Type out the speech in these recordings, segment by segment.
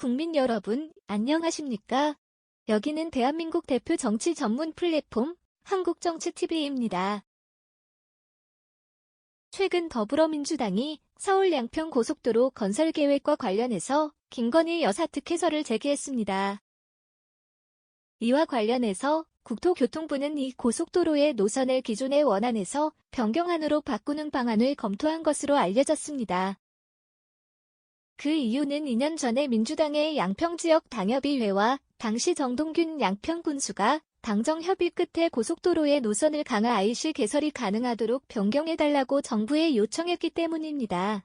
국민 여러분, 안녕하십니까? 여기는 대한민국 대표 정치 전문 플랫폼 한국정치TV입니다. 최근 더불어민주당이 서울 양평 고속도로 건설 계획과 관련해서 김건희 여사 특혜서를 제기했습니다. 이와 관련해서 국토교통부는 이 고속도로의 노선을 기존의 원안에서 변경안으로 바꾸는 방안을 검토한 것으로 알려졌습니다. 그 이유는 2년 전에 민주당의 양평지역 당협의회와 당시 정동균 양평군수가 당정 협의 끝에 고속도로의 노선을 강화 IC 개설이 가능하도록 변경해달라고 정부에 요청했기 때문입니다.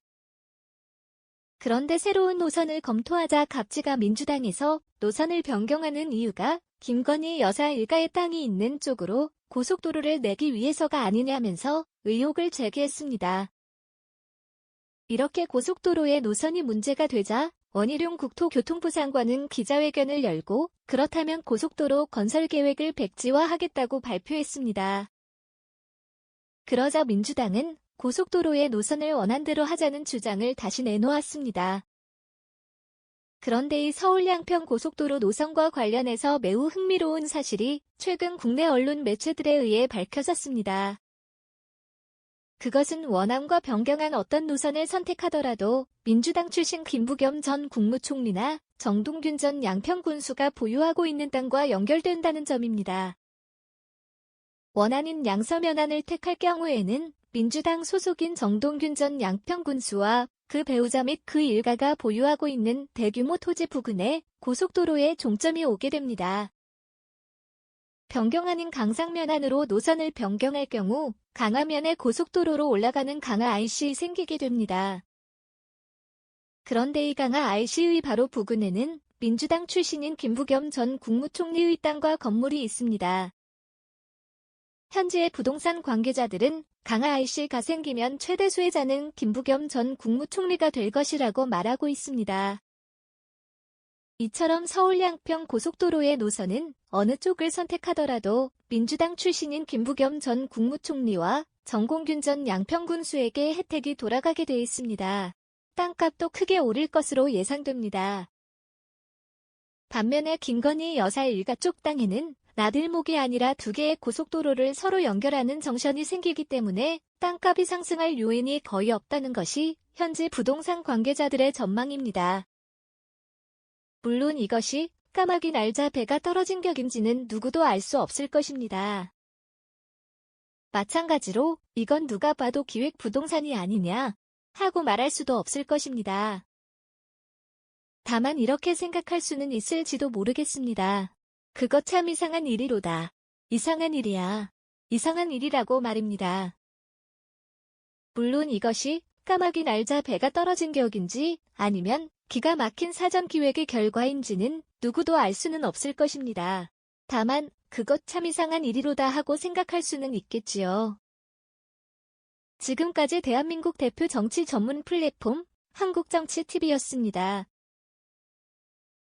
그런데 새로운 노선을 검토하자 갑지가 민주당에서 노선을 변경하는 이유가 김건희 여사 일가의 땅이 있는 쪽으로 고속도로를 내기 위해서가 아니냐면서 의혹을 제기했습니다. 이렇게 고속도로의 노선이 문제가 되자 원희룡 국토교통부 장관은 기자회견을 열고 그렇다면 고속도로 건설 계획을 백지화하겠다고 발표했습니다. 그러자 민주당은 고속도로의 노선을 원한대로 하자는 주장을 다시 내놓았습니다. 그런데 이 서울 양평 고속도로 노선과 관련해서 매우 흥미로운 사실이 최근 국내 언론 매체들에 의해 밝혀졌습니다. 그것은 원안과 변경한 어떤 노선을 선택하더라도 민주당 출신 김부겸 전 국무총리나 정동균 전 양평군수가 보유하고 있는 땅과 연결된다는 점입니다. 원안인 양서면안을 택할 경우에는 민주당 소속인 정동균 전 양평군수와 그 배우자 및 그 일가가 보유하고 있는 대규모 토지 부근에 고속도로에 종점이 오게 됩니다. 변경안인 강상면 안으로 노선을 변경할 경우 강화면에 고속도로로 올라가는 강화 IC 생기게 됩니다. 그런데 이 강화 IC의 바로 부근에는 민주당 출신인 김부겸 전 국무총리의 땅과 건물이 있습니다. 현지의 부동산 관계자들은 강화 IC가 생기면 최대 수혜자는 김부겸 전 국무총리가 될 것이라고 말하고 있습니다. 이처럼 서울 양평 고속도로의 노선은 어느 쪽을 선택하더라도 민주당 출신인 김부겸 전 국무총리와 정공균 전 양평군수에게 혜택이 돌아가게 돼 있습니다. 땅값도 크게 오를 것으로 예상됩니다. 반면에 김건희 여사 일가 쪽 땅에는 나들목이 아니라 두 개의 고속도로를 서로 연결하는 정션이 생기기 때문에 땅값이 상승할 요인이 거의 없다는 것이 현지 부동산 관계자들의 전망입니다. 물론 이것이 까마귀 날자 배가 떨어진 격인지는 누구도 알 수 없을 것입니다. 마찬가지로 이건 누가 봐도 기획 부동산이 아니냐 하고 말할 수도 없을 것입니다. 다만 이렇게 생각할 수는 있을지도 모르겠습니다. 그거 참 이상한 일이로다. 이상한 일이야. 이상한 일이라고 말입니다. 물론 이것이 까마귀 날자 배가 떨어진 격인지 아니면 기가 막힌 사전 기획의 결과인지는 누구도 알 수는 없을 것입니다. 다만 그것 참 이상한 일이로다 하고 생각할 수는 있겠지요. 지금까지 대한민국 대표 정치 전문 플랫폼 한국정치TV였습니다.